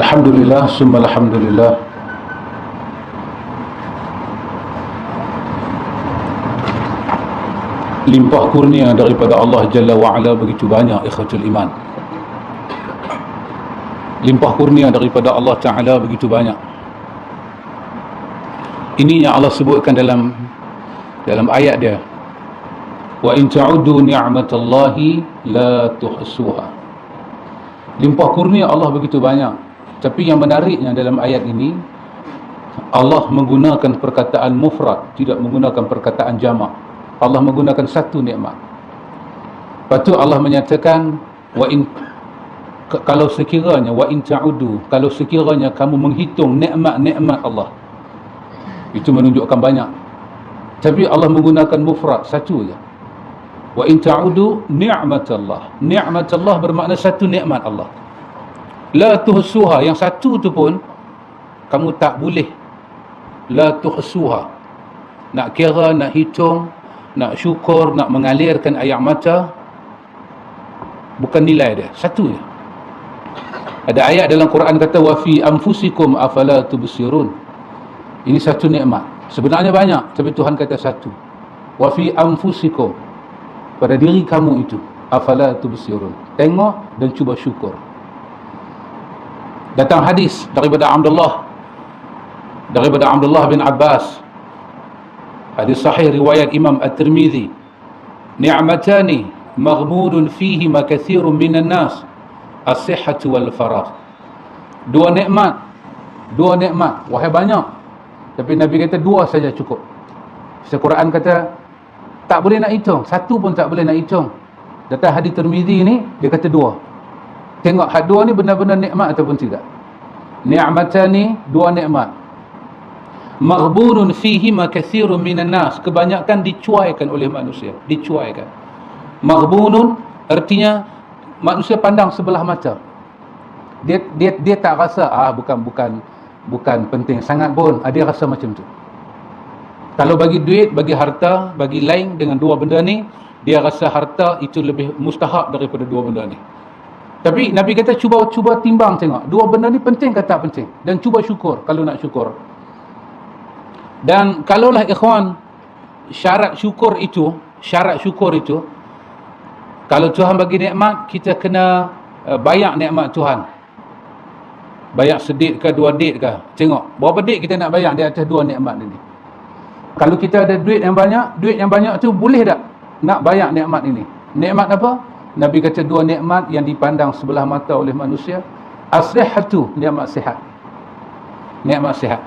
Alhamdulillah, summa alhamdulillah. Limpah kurnia daripada Allah Jalla wa'ala begitu banyak ikhwatul iman. Limpah kurnia daripada Allah Ta'ala begitu banyak. Ini yang Allah sebutkan dalam dalam ayat dia. Wa in ta'uddu ni'matallahi la tuhsuha. Limpah kurnia Allah begitu banyak Tapi yang menariknya dalam ayat ini Allah menggunakan perkataan mufrad Tidak menggunakan perkataan jamak. Allah menggunakan satu nikmat. Tu Allah menyatakan Wa in Kalau sekiranya Wa in ta'udu Kalau sekiranya kamu menghitung nikmat-nikmat Allah Itu menunjukkan banyak. Tapi Allah menggunakan mufrad Satu je. Wa in ta'udu ni'matallah Ni'matallah bermakna satu nikmat Allah La tuhsuha Yang satu tu pun Kamu tak boleh. La tuhsuha. Nak kira, nak hitung Nak syukur, nak mengalirkan air mata Bukan nilai dia Satu je Ada ayat dalam Quran kata Wa fi anfusikum afala tubsirun. Ini satu nikmat. Sebenarnya banyak Tapi Tuhan kata satu. Wa fi anfusikum. Pada diri kamu itu Afala tubsirun. Tengok dan cuba syukur Datang hadis daripada Abdullah. Daripada Abdullah bin Abbas. Hadis sahih riwayat Imam At-Tirmizi ni'matani maghbudun fihi ma kathirun minan nas. As-sihhatu wal faragh dua nikmat. Dua nikmat. Wahai banyak. Tapi Nabi kata dua saja cukup. Al-Quran kata tak boleh nak hitung. Satu pun tak boleh nak hitung. Datang hadis Tirmizi ni dia kata dua tengok had dua ni benar-benar nikmat ataupun tidak? Ni'matani dua nikmat. Maghburun fihi ma kathirun minan nas. Kebanyakan dicuaikan oleh manusia. Dicuaikan. Maghbunun artinya manusia pandang sebelah mata dia dia dia tak rasa ah bukan bukan bukan penting sangat pun. Ah, dia rasa macam tu. Kalau bagi duit bagi harta bagi lain dengan dua benda ni dia rasa harta itu lebih mustahak daripada dua benda ni tapi Nabi kata cuba cuba timbang tengok dua benda ni penting ke tak penting dan cuba syukur kalau nak syukur dan kalaulah ikhwan syarat syukur itu, syarat syukur itu kalau Tuhan bagi nikmat, kita kena uh, bayar nikmat Tuhan. Bayar sedit ke dua dit ke? Tengok, berapa dit kita nak bayar di atas dua nikmat ini. Kalau kita ada duit yang banyak, duit yang banyak tu boleh tak nak bayar nikmat ini? Nikmat apa? Nabi kata dua nikmat yang dipandang sebelah mata oleh manusia. As-sihhatu, nikmat sihat. Nikmat sihat.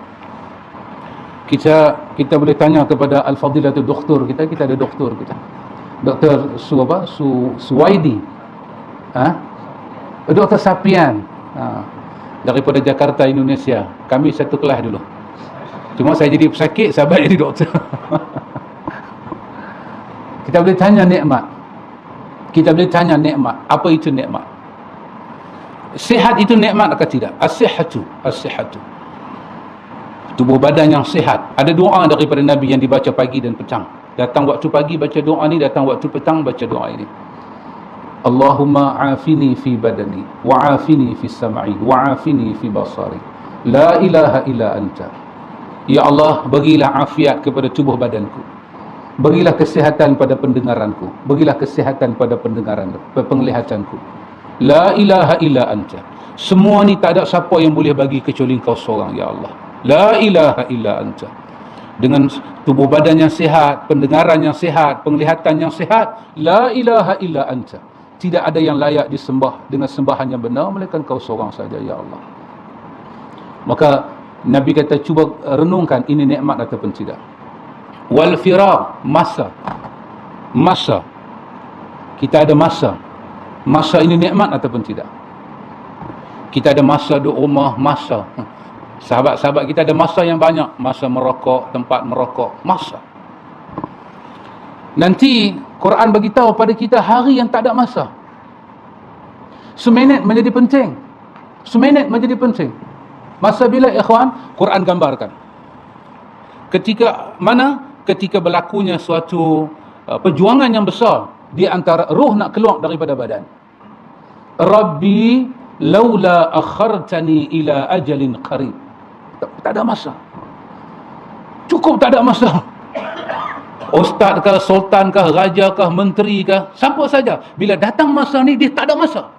Kita kita boleh tanya kepada al-fadilatul doktor kita kita ada doktor kita. Doktor su apa? Su suwaidi. Ha? Doktor sapian. Ha. Daripada Jakarta Indonesia. Kami satu kelas dulu. Cuma saya jadi pesakit sahabat jadi doktor. Kita boleh tanya nikmat kita boleh tanya nikmat. Apa itu nikmat? Sihat itu nikmat atau tidak? As-sihhatu. As-sihhatu. Tubuh badan yang sihat. Ada doa daripada Nabi yang dibaca pagi dan petang. Datang waktu pagi baca doa ni datang waktu petang baca doa ini. Allahumma afini fi badani wa afini fi sam'i wa afini fi basari. La ilaha illa anta. Ya Allah bagilah afiat kepada tubuh badanku bagilah kesihatan pada pendengaranku bagilah kesihatan pada pendengaran penglihatanku la ilaha illa anta semua ni tak ada siapa yang boleh bagi kecuali kau seorang ya Allah La ilaha illa anta. Dengan tubuh badan yang sihat, pendengaran yang sihat, penglihatan yang sihat, la ilaha illa anta. Tidak ada yang layak disembah dengan sembahan yang benar melainkan kau seorang saja ya Allah. Maka Nabi kata cuba renungkan ini nikmat ataupun tidak. Wal firaq masa. Masa. Kita ada masa. Masa ini nikmat ataupun tidak. Kita ada masa di rumah, masa. Sahabat-sahabat kita ada masa yang banyak. Masa merokok, tempat merokok. Masa. Nanti Quran bagi tahu pada kita hari yang tak ada masa. Seminit menjadi penting. Seminit menjadi penting. Masa bila ikhwan, Quran gambarkan. Ketika mana? Ketika berlakunya suatu uh, perjuangan yang besar di antara ruh nak keluar daripada badan. Rabbi laula akhartani ila ajalin qarib. Tak, tak ada masa. Cukup tak ada masa. Ustaz kah sultan kah raja kah menteri kah siapa saja. Bila datang masa ni dia tak ada masa.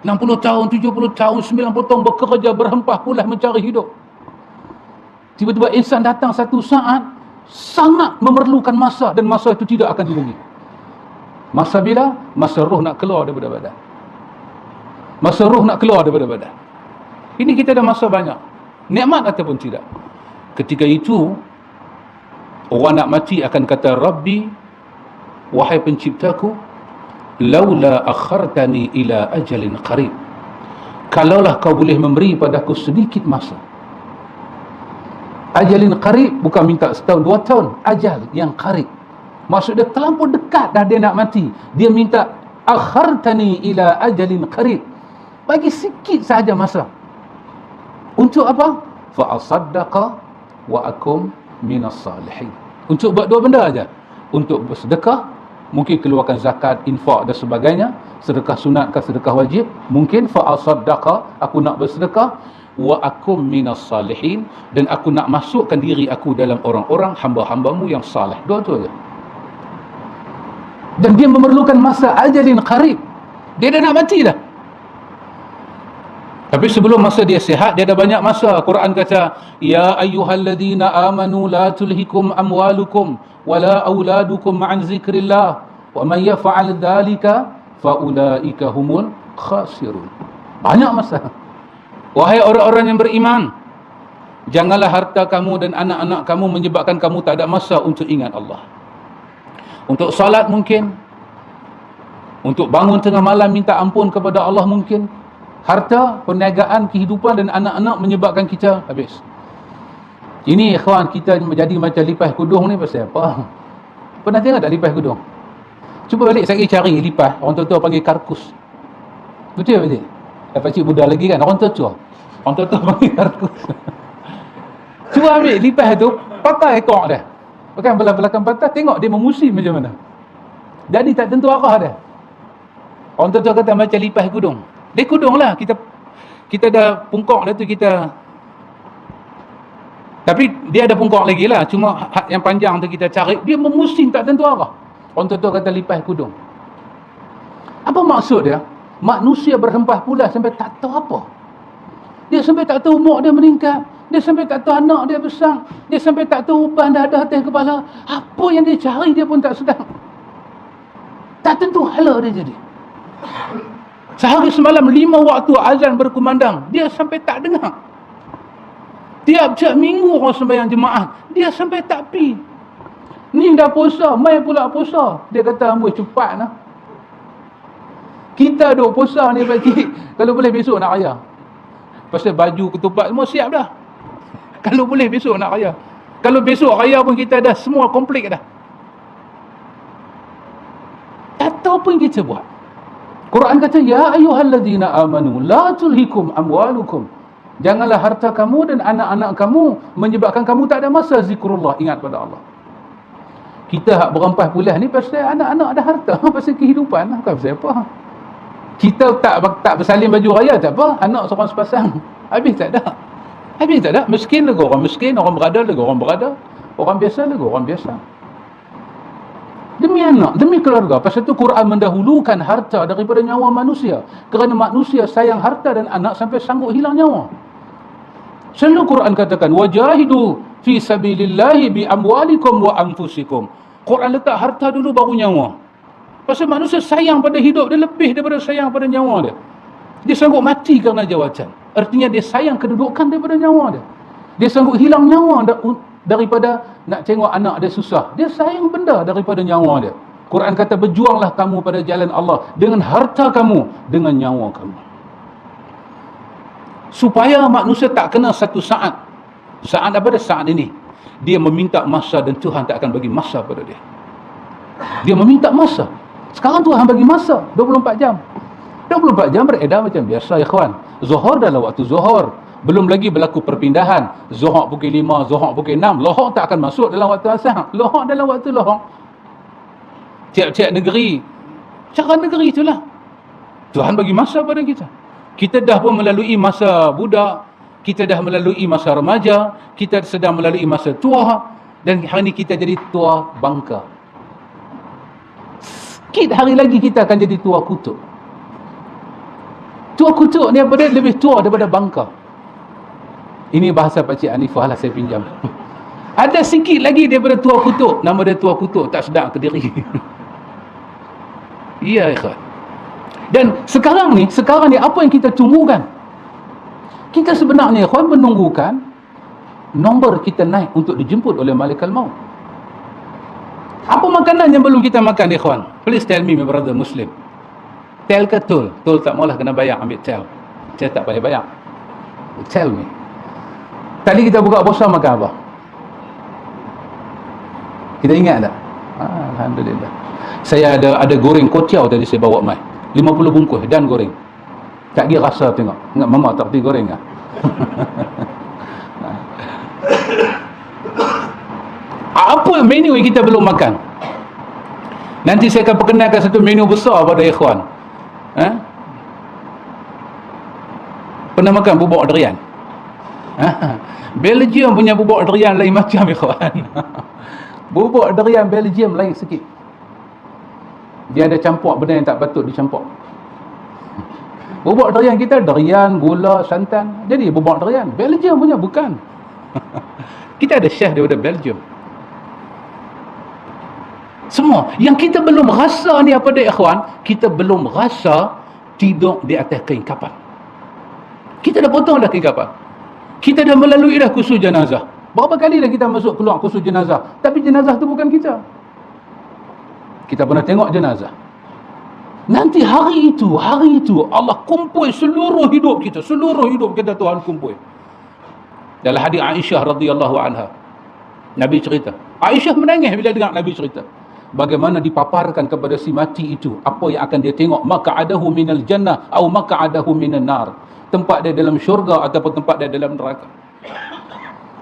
60 tahun 70 tahun 90 tahun bekerja berhempah pulas mencari hidup tiba-tiba insan datang satu saat sangat memerlukan masa dan masa itu tidak akan diberi masa bila? Masa roh nak keluar daripada badan. Masa roh nak keluar daripada badan. Ini kita ada masa banyak. Nikmat ataupun tidak? Ketika itu orang nak mati akan kata Rabbi wahai penciptaku laula akhartani ila ajalin qarib. Kalaulah kau boleh memberi padaku sedikit masa ajalin qarib bukan minta setahun dua tahun. Ajal yang qarib. Maksud dia terlampau dekat dah dia nak mati. Dia minta akhartani ila ajalin qarib. Bagi sikit saja masa. Untuk apa? Fa asaddaqa wa akum minas salihin. Untuk buat dua benda aja. Untuk bersedekah mungkin keluarkan zakat infak dan sebagainya. Sedekah sunat ke sedekah wajib mungkin. Fa asaddaqa aku nak bersedekah wa akum minas salihin dan aku nak masukkan diri aku dalam orang-orang hamba-hambamu yang saleh dua tu aja dan dia memerlukan masa ajalin qarib dia dah nak mati dah tapi sebelum masa dia sihat, dia ada banyak masa. Quran kata, Ya ayyuhalladzina amanu la tulhikum amwalukum wala auladukum ma'an zikrillah. Wa man yafa'al dhalika fa'ulaika humul khasirun. Banyak masa. Wahai orang-orang yang beriman, janganlah harta kamu dan anak-anak kamu menyebabkan kamu tak ada masa untuk ingat Allah. Untuk salat mungkin. Untuk bangun tengah malam minta ampun kepada Allah mungkin harta, perniagaan, kehidupan dan anak-anak menyebabkan kita habis. Ini ikhwan kita menjadi macam lipas kudung ni pasal apa? Pernah tengok tak lipas kudung? Cuba balik saya cari lipas, orang tua-tua panggil karkus. Betul betul? Dapat cik budak lagi kan, orang tua-tua. Orang tua-tua panggil karkus. Cuba ambil lipas tu, patah ekor dia. Bukan belakang-belakang patah, tengok dia memusim macam mana. Jadi tak tentu arah dia. Orang tua-tua kata macam lipas kudung. Dia kudung lah kita kita dah pungkok dah tu kita tapi dia ada pungkok lagi lah cuma yang panjang tu kita cari dia memusim tak tentu arah orang tu kata lipas kudung apa maksud dia manusia berhempah pula sampai tak tahu apa dia sampai tak tahu umur dia meningkat dia sampai tak tahu anak dia besar dia sampai tak tahu uban dah ada atas kepala apa yang dia cari dia pun tak sedang tak tentu hala dia jadi Sehari semalam lima waktu azan berkumandang. Dia sampai tak dengar. Tiap-tiap minggu orang sembahyang jemaah. Dia sampai tak pi. Ni dah puasa. Mai pula puasa. Dia kata ambil cepat lah. Kita duk puasa ni bagi. Kalau boleh besok nak raya. Pasal baju ketupat semua siap dah. Kalau boleh besok nak raya. Kalau besok raya pun kita dah semua komplit dah. Tak tahu pun kita buat. Quran kata ya ayyuhalladzina amanu la tulhikum amwalukum. Janganlah harta kamu dan anak-anak kamu menyebabkan kamu tak ada masa zikrullah ingat pada Allah. Kita hak berempat pulas ni pasal anak-anak ada harta, pasal kehidupan, bukan pasal apa. Kita tak tak bersalin baju raya tak apa, anak seorang sepasang. Habis tak ada. Habis tak ada. Miskin lagi orang miskin, orang berada lagi orang berada. Orang biasa lagi orang biasa. Demi anak, demi keluarga. Pasal itu Quran mendahulukan harta daripada nyawa manusia. Kerana manusia sayang harta dan anak sampai sanggup hilang nyawa. Selalu Quran katakan, Wajahidu fi sabilillahi bi amwalikum wa anfusikum. Quran letak harta dulu baru nyawa. Pasal manusia sayang pada hidup dia lebih daripada sayang pada nyawa dia. Dia sanggup mati kerana jawatan. Artinya dia sayang kedudukan daripada nyawa dia. Dia sanggup hilang nyawa daripada nak tengok anak dia susah. Dia sayang benda daripada nyawa dia. Quran kata berjuanglah kamu pada jalan Allah dengan harta kamu, dengan nyawa kamu. Supaya manusia tak kena satu saat. Saat apa dia? Saat ini. Dia meminta masa dan Tuhan tak akan bagi masa pada dia. Dia meminta masa. Sekarang Tuhan bagi masa 24 jam. 24 jam beredar macam biasa kawan. Zuhur dalam waktu zuhur. Belum lagi berlaku perpindahan. Zuhur pukul 5 zuhur pukul 6 lohok tak akan masuk dalam waktu asar. Lohok dalam waktu lohok tiap-tiap negeri. Cara negeri itulah. Tuhan bagi masa pada kita. Kita dah pun melalui masa budak, kita dah melalui masa remaja, kita sedang melalui masa tua. Dan hari ini kita jadi tua bangka. Sikit hari lagi kita akan jadi tua kutuk. Tua kutuk ni apa dia? Lebih tua daripada bangka. Ini bahasa Pak Cik Anifah lah saya pinjam. Ada sikit lagi daripada tua kutuk. Nama dia tua kutuk. Tak sedap ke diri. Iya ikhwan. Dan sekarang ni, sekarang ni apa yang kita tunggukan? Kita sebenarnya ikhwan menunggukan nombor kita naik untuk dijemput oleh malaikat maut. Apa makanan yang belum kita makan ikhwan? Please tell me my brother Muslim. Tell ke tol? Tol tak maulah kena bayar ambil tell. Saya tak payah bayar. Tell me. Tadi kita buka puasa makan apa? Kita ingat tak? Ah, Alhamdulillah. Saya ada ada goreng kotiau tadi saya bawa mai. 50 bungkus dan goreng. Tak dia rasa tengok. Ingat mama tak pergi goreng ah. Apa menu yang kita belum makan? Nanti saya akan perkenalkan satu menu besar pada ikhwan. Ha? Pernah makan bubuk durian? Ha? Belgium punya bubuk durian lain macam ikhwan. Bubuk durian Belgium lain sikit. Dia ada campur benda yang tak patut dicampur. Bubuk durian kita durian, gula, santan. Jadi bubuk durian Belgium punya bukan. kita ada chef daripada Belgium. Semua yang kita belum rasa ni apa dia ikhwan? Kita belum rasa tidur di atas kain kapan. Kita dah potong dah kain kapan. Kita dah melalui dah kusu jenazah. Berapa kali dah kita masuk keluar khusus jenazah. Tapi jenazah tu bukan kita. Kita pernah tengok jenazah. Nanti hari itu, hari itu Allah kumpul seluruh hidup kita. Seluruh hidup kita Tuhan kumpul. Dalam hadis Aisyah radhiyallahu anha. Nabi cerita. Aisyah menangis bila dengar Nabi cerita. Bagaimana dipaparkan kepada si mati itu. Apa yang akan dia tengok. Maka adahu minal jannah. Atau maka adahu minal nar. Tempat dia dalam syurga ataupun tempat dia dalam neraka.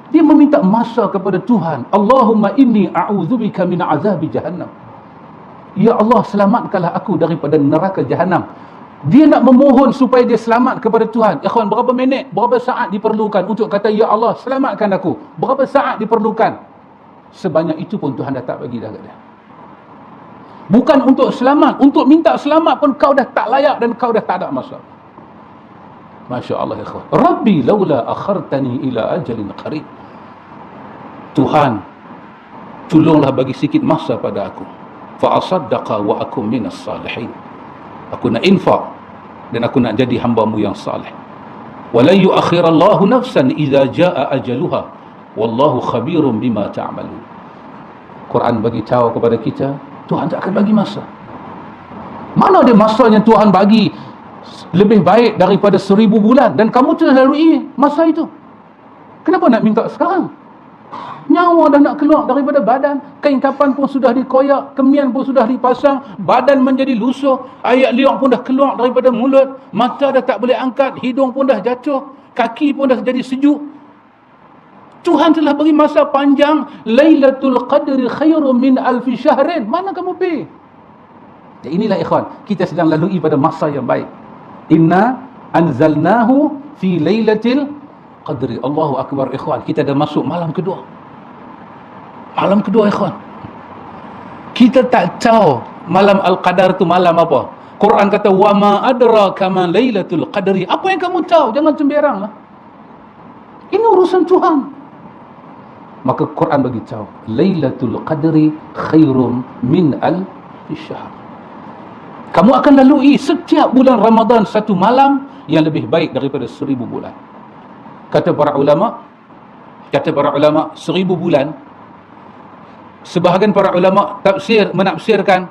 Dia meminta masa kepada Tuhan. Allahumma inni a'udzubika min azabi jahannam. Ya Allah selamatkanlah aku daripada neraka jahannam. Dia nak memohon supaya dia selamat kepada Tuhan. Ikhwan, berapa minit, berapa saat diperlukan untuk kata Ya Allah selamatkan aku. Berapa saat diperlukan? Sebanyak itu pun Tuhan dah tak bagi dah kat dia. Bukan untuk selamat, untuk minta selamat pun kau dah tak layak dan kau dah tak ada masa. Masya Allah ikhwan. Rabbi laula akhartani ila ajalin qarib. Tuhan tolonglah bagi sikit masa pada aku fa asaddaqa wa akum minas salihin aku nak infak dan aku nak jadi hamba-Mu yang saleh wala yuakhirallahu nafsan idza jaa ajaluha wallahu khabirum bima ta'malun Quran bagi tahu kepada kita Tuhan tak akan bagi masa mana ada masanya Tuhan bagi lebih baik daripada seribu bulan dan kamu telah lalui masa itu kenapa nak minta sekarang Nyawa dah nak keluar daripada badan. Kain kapan pun sudah dikoyak. Kemian pun sudah dipasang. Badan menjadi lusuh. Ayat liok pun dah keluar daripada mulut. Mata dah tak boleh angkat. Hidung pun dah jatuh. Kaki pun dah jadi sejuk. Tuhan telah beri masa panjang. Laylatul qadri khairu min alfi syahrin. Mana kamu pergi? Ya, inilah ikhwan. Kita sedang lalui pada masa yang baik. Inna anzalnahu fi laylatil qadri. Allahu akbar ikhwan. Kita dah masuk malam kedua. Malam kedua ikhwan. Kita tak tahu malam al-qadar tu malam apa. Quran kata wa ma adraka ma lailatul qadri. Apa yang kamu tahu? Jangan sembaranglah. Ini urusan Tuhan. Maka Quran bagi tahu, Lailatul Qadri khairum min al syahr. Kamu akan lalui setiap bulan Ramadan satu malam yang lebih baik daripada seribu bulan. Kata para ulama, kata para ulama seribu bulan sebahagian para ulama tafsir menafsirkan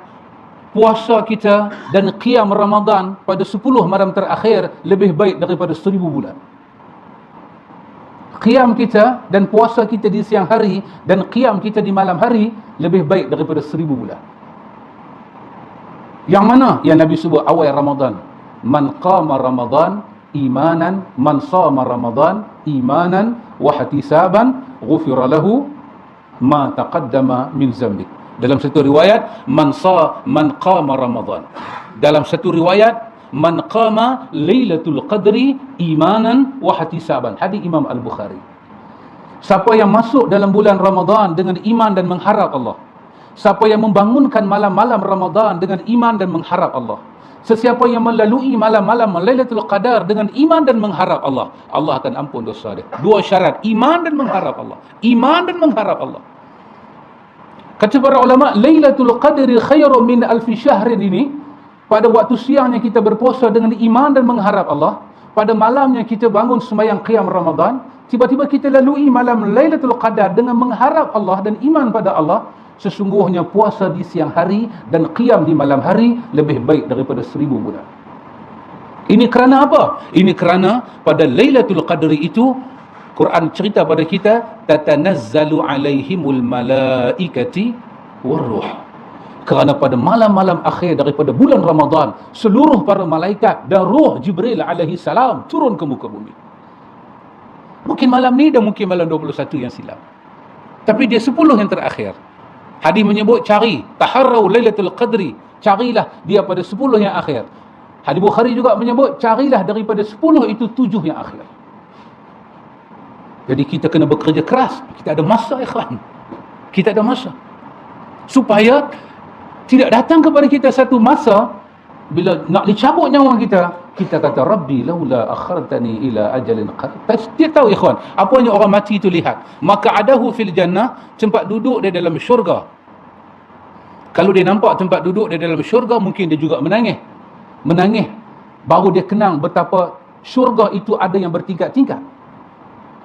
puasa kita dan qiyam Ramadan pada 10 malam terakhir lebih baik daripada 1000 bulan. Qiyam kita dan puasa kita di siang hari dan qiyam kita di malam hari lebih baik daripada 1000 bulan. Yang mana yang Nabi sebut awal Ramadan? Man qama Ramadan imanan man sama Ramadan imanan wa ihtisaban ghufira lahu ma taqaddama min zambi dalam satu riwayat man sa man qama ramadan dalam satu riwayat man qama lailatul qadri imanan wa ihtisaban. Hadis Imam Al-Bukhari. Siapa yang masuk dalam bulan Ramadan dengan iman dan mengharap Allah. Siapa yang membangunkan malam-malam Ramadan dengan iman dan mengharap Allah. Sesiapa yang melalui malam-malam Lailatul Qadar dengan iman dan mengharap Allah, Allah akan ampun dosa dia. Dua syarat, iman dan mengharap Allah. Iman dan mengharap Allah. Kata para ulama, Lailatul Qadri khairun min alfi syahrin ini pada waktu siangnya kita berpuasa dengan iman dan mengharap Allah, pada malamnya kita bangun sembahyang qiyam Ramadan, tiba-tiba kita lalui malam Lailatul Qadar dengan mengharap Allah dan iman pada Allah, sesungguhnya puasa di siang hari dan qiyam di malam hari lebih baik daripada seribu bulan. Ini kerana apa? Ini kerana pada Lailatul Qadri itu Quran cerita pada kita tatanazzalu alaihimul malaikati waruh. Kerana pada malam-malam akhir daripada bulan Ramadan seluruh para malaikat dan ruh Jibril alaihi salam turun ke muka bumi. Mungkin malam ni dan mungkin malam 21 yang silam. Tapi dia 10 yang terakhir. Hadis menyebut cari taharrau lailatul qadri, carilah dia pada 10 yang akhir. Hadis Bukhari juga menyebut carilah daripada 10 itu 7 yang akhir. Jadi kita kena bekerja keras. Kita ada masa ikhwan. Kita ada masa. Supaya tidak datang kepada kita satu masa bila nak dicabut nyawa kita, kita kata Rabbi laula akhartani ila ajalin qarib. Dia tahu ikhwan, apa yang orang mati itu lihat. Maka adahu fil jannah, tempat duduk dia dalam syurga. Kalau dia nampak tempat duduk dia dalam syurga, mungkin dia juga menangis. Menangis. Baru dia kenang betapa syurga itu ada yang bertingkat-tingkat.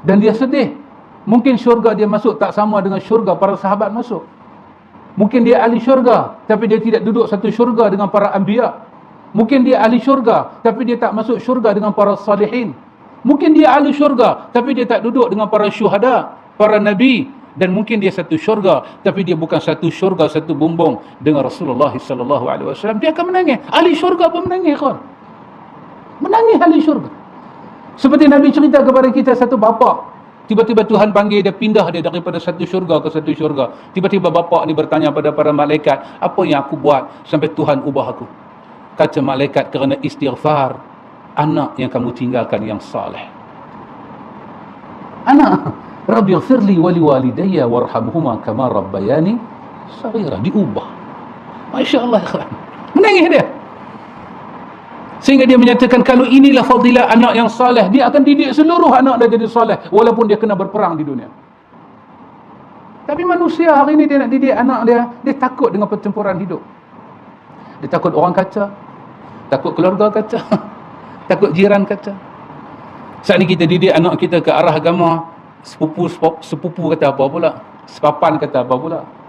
Dan dia sedih. Mungkin syurga dia masuk tak sama dengan syurga para sahabat masuk. Mungkin dia ahli syurga, tapi dia tidak duduk satu syurga dengan para anbiya. Mungkin dia ahli syurga tapi dia tak masuk syurga dengan para salihin. Mungkin dia ahli syurga tapi dia tak duduk dengan para syuhada, para nabi dan mungkin dia satu syurga tapi dia bukan satu syurga satu bumbung dengan Rasulullah sallallahu alaihi wasallam. Dia akan menangis. Ahli syurga pun menangis kan? Menangis ahli syurga. Seperti Nabi cerita kepada kita satu bapa Tiba-tiba Tuhan panggil dia pindah dia daripada satu syurga ke satu syurga. Tiba-tiba bapa ni bertanya pada para malaikat, apa yang aku buat sampai Tuhan ubah aku? kata malaikat kerana istighfar anak yang kamu tinggalkan yang saleh. Anak rabbi firli wali walidayya warhamhuma kama rabbayani saghira. Diubah. masya-Allah menangis dia sehingga dia menyatakan kalau inilah fadilah anak yang saleh dia akan didik seluruh anak dia jadi saleh walaupun dia kena berperang di dunia. Tapi manusia hari ini dia nak didik anak dia dia takut dengan pertempuran hidup. Dia takut orang kata takut keluarga kata takut jiran kata. Saat ni kita didik anak kita ke arah agama sepupu sepupu kata apa pula? Sepapan kata apa pula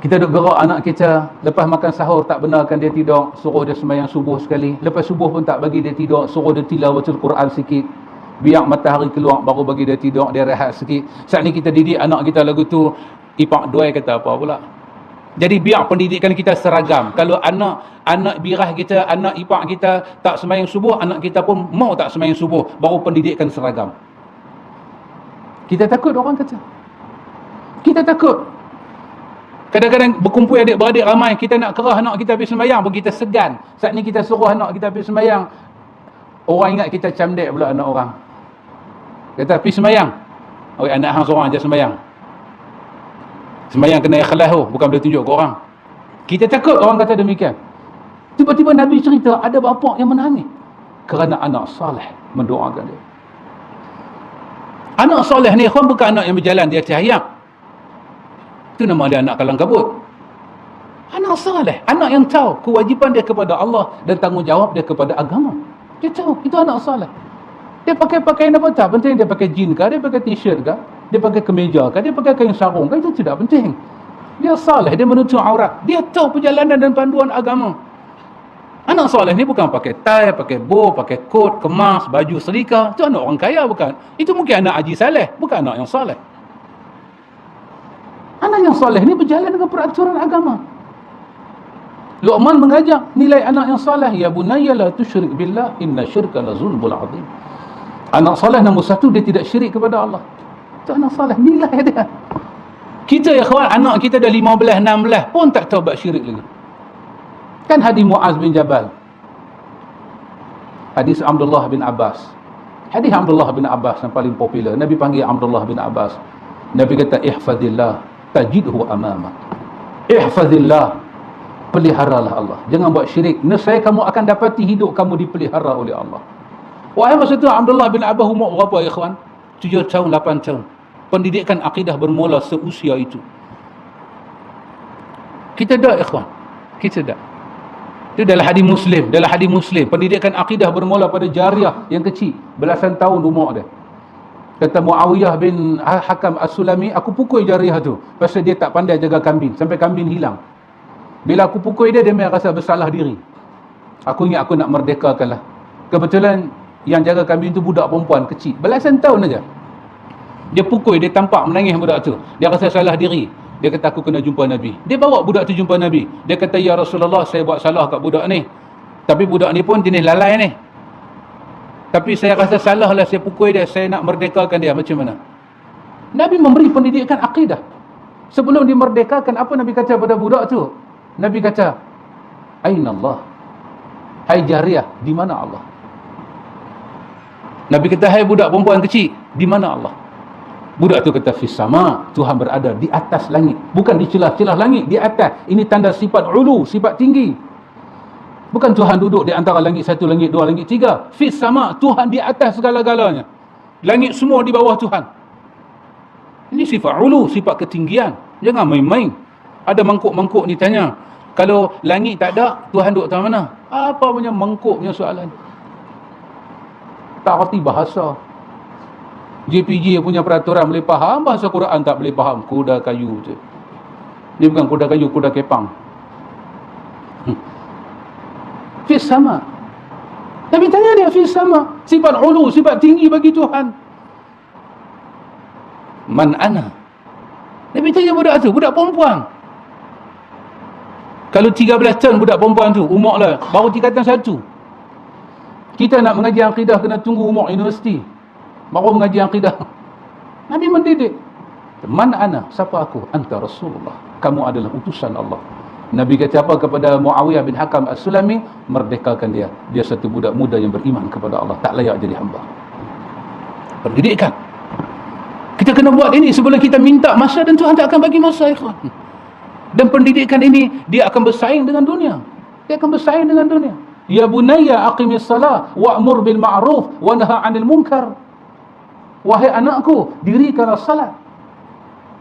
kita duduk gerak anak kita lepas makan sahur tak benarkan dia tidur suruh dia semayang subuh sekali lepas subuh pun tak bagi dia tidur suruh dia tilawatul Quran sikit biar matahari keluar baru bagi dia tidur dia rehat sikit saat ni kita didik anak kita lagu tu ipak dua kata apa pula jadi biar pendidikan kita seragam. Kalau anak anak birah kita, anak ipak kita tak semayang subuh, anak kita pun mau tak semayang subuh. Baru pendidikan seragam. Kita takut orang kata. Kita takut. Kadang-kadang berkumpul adik-beradik ramai, kita nak kerah anak kita pergi semayang pun kita segan. Saat ni kita suruh anak kita pergi semayang. Orang ingat kita camdek pula anak orang. Kata pergi semayang. Oh, anak hang seorang aja semayang. Semayang kena ikhlas tu, bukan boleh tunjuk ke orang. Kita takut orang kata demikian. Tiba-tiba Nabi cerita ada bapa yang menangis kerana anak soleh mendoakan dia. Anak soleh ni kan bukan anak yang berjalan di atas ayam. Itu nama dia anak kalang kabut. Anak soleh, anak yang tahu kewajipan dia kepada Allah dan tanggungjawab dia kepada agama. Dia tahu itu anak soleh. Dia pakai pakaian apa tak? Penting dia pakai jean ke? Dia pakai t-shirt ke? dia pakai kemeja kan dia pakai kain sarung kan itu tidak penting dia saleh dia menutup aurat dia tahu perjalanan dan panduan agama anak saleh ni bukan pakai tie pakai bow pakai coat kemas baju selika itu anak orang kaya bukan itu mungkin anak haji saleh bukan anak yang saleh anak yang saleh ni berjalan dengan peraturan agama Luqman mengajak nilai anak yang saleh ya bunayya la tusyrik billah inna syirka la zulmul azim anak saleh nombor satu dia tidak syirik kepada Allah itu anak soleh. Nilai dia. Kita ya kawan, anak kita dah 15, 16 pun tak taubat syirik lagi. Kan hadis Muaz bin Jabal. Hadis Abdullah bin Abbas. Hadis Abdullah bin Abbas yang paling popular. Nabi panggil Abdullah bin Abbas. Nabi kata ihfazillah tajidhu amama. Ihfazillah peliharalah Allah. Jangan buat syirik. Nescaya kamu akan dapati hidup kamu dipelihara oleh Allah. Wahai masa tu Abdullah bin Abbas umur berapa ya ikhwan? 7 tahun, 8 tahun. Pendidikan akidah bermula seusia itu. Kita dah ikhwan. Kita dah. Itu dalam hadis Muslim, dalam hadis Muslim, pendidikan akidah bermula pada jariah yang kecil, belasan tahun umur dia. Kata Muawiyah bin Hakam As-Sulami, aku pukul jariah tu pasal dia tak pandai jaga kambing sampai kambing hilang. Bila aku pukul dia, dia memang rasa bersalah diri. Aku ingat aku nak merdekakan lah. Kebetulan yang jaga kambing tu budak perempuan kecil. Belasan tahun aja. Dia pukul, dia tampak menangis budak tu. Dia rasa salah diri. Dia kata aku kena jumpa Nabi. Dia bawa budak tu jumpa Nabi. Dia kata ya Rasulullah saya buat salah kat budak ni. Tapi budak ni pun jenis lalai ni. Tapi saya rasa salah lah saya pukul dia. Saya nak merdekakan dia. Macam mana? Nabi memberi pendidikan akidah. Sebelum dimerdekakan, apa Nabi kata pada budak tu? Nabi kata, Aina Allah? Hai jariah, di mana Allah? Nabi kata, hai budak perempuan kecil, di mana Allah? Budak tu kata, fis sama, Tuhan berada di atas langit. Bukan di celah-celah langit, di atas. Ini tanda sifat ulu, sifat tinggi. Bukan Tuhan duduk di antara langit satu, langit dua, langit tiga. Fis sama, Tuhan di atas segala-galanya. Langit semua di bawah Tuhan. Ini sifat ulu, sifat ketinggian. Jangan main-main. Ada mangkuk-mangkuk ni tanya, kalau langit tak ada, Tuhan duduk di mana? Apa punya mangkuk punya soalan? Tak arti bahasa. JPG punya peraturan boleh faham, bahasa Quran tak boleh faham. Kuda kayu je. Ni bukan kuda kayu, kuda kepang. Fis sama. Nabi tanya dia, fis sama. Sifat ulu, sifat tinggi bagi Tuhan. Man ana. Nabi tanya budak tu, budak perempuan. Kalau 13 tahun budak perempuan tu, umur lah, baru tingkatan satu. Kita nak mengaji akidah kena tunggu umur universiti baru mengaji akidah Nabi mendidik man ana siapa aku anta rasulullah kamu adalah utusan Allah Nabi kata apa kepada Muawiyah bin Hakam As-Sulami? Merdekakan dia. Dia satu budak muda yang beriman kepada Allah. Tak layak jadi hamba. Pendidikan. Kita kena buat ini sebelum kita minta masa dan Tuhan tak akan bagi masa ikhwan. Dan pendidikan ini dia akan bersaing dengan dunia. Dia akan bersaing dengan dunia. Ya bunayya aqimis salah wa'mur bil ma'ruf wa naha 'anil munkar. Wahai anakku, dirikanlah salat.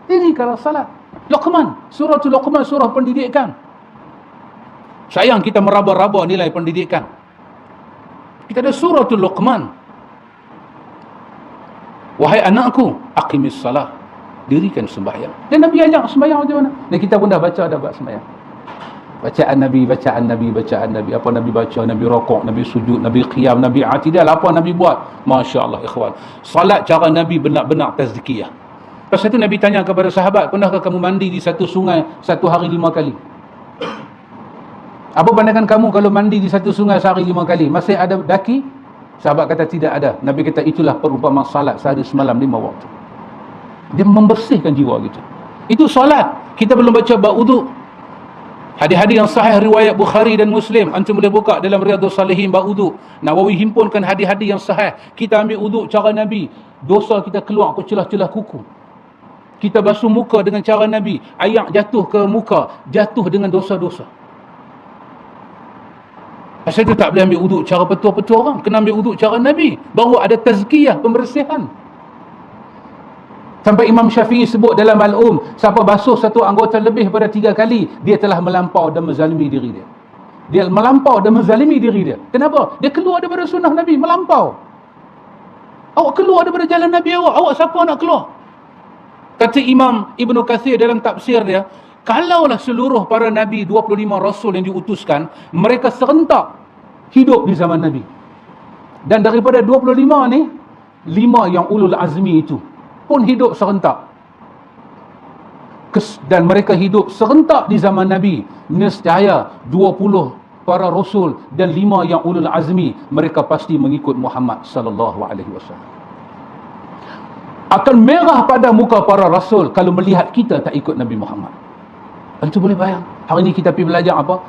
Dirikanlah salat. Luqman, surah Luqman, surah pendidikan. Sayang kita meraba-raba nilai pendidikan. Kita ada surah Luqman. Wahai anakku, aqimis salat. Dirikan sembahyang. Dan Nabi ajak sembahyang macam mana? Dan kita pun dah baca dah buat sembahyang bacaan Nabi, bacaan Nabi, bacaan Nabi. Apa Nabi baca, Nabi rokok, Nabi sujud, Nabi qiyam, Nabi atidal. Apa Nabi buat? Masya Allah, ikhwan. Salat cara Nabi benar-benar tazkiyah. Lepas itu Nabi tanya kepada sahabat, pernahkah kamu mandi di satu sungai satu hari lima kali? Apa pandangan kamu kalau mandi di satu sungai sehari lima kali? Masih ada daki? Sahabat kata tidak ada. Nabi kata itulah perumpamaan salat sehari semalam lima waktu. Dia membersihkan jiwa gitu. Itu salat. Kita belum baca ba'uduk. Hadis-hadis yang sahih riwayat Bukhari dan Muslim antum boleh buka dalam Riyadhus Salihin bab wudu. Nawawi himpunkan hadis-hadis yang sahih. Kita ambil wudu cara Nabi, dosa kita keluar ke celah-celah kuku. Kita basuh muka dengan cara Nabi, air jatuh ke muka, jatuh dengan dosa-dosa. Pasal itu tak boleh ambil wudu cara betul-betul orang, kena ambil wudu cara Nabi. Baru ada tazkiyah, pembersihan. Sampai Imam Syafi'i sebut dalam Al-Um, siapa basuh satu anggota lebih pada tiga kali, dia telah melampau dan menzalimi diri dia. Dia melampau dan menzalimi diri dia. Kenapa? Dia keluar daripada sunnah Nabi, melampau. Awak keluar daripada jalan Nabi awak, awak siapa nak keluar? Kata Imam Ibn Qasir dalam tafsir dia, kalaulah seluruh para Nabi, 25 Rasul yang diutuskan, mereka serentak hidup di zaman Nabi. Dan daripada 25 ni, lima yang ulul azmi itu, pun hidup serentak. Dan mereka hidup serentak di zaman Nabi. Nescaya 20 para rasul dan 5 yang ulul azmi mereka pasti mengikut Muhammad sallallahu alaihi wasallam akan merah pada muka para rasul kalau melihat kita tak ikut Nabi Muhammad. Antum boleh bayang? Hari ini kita pergi belajar apa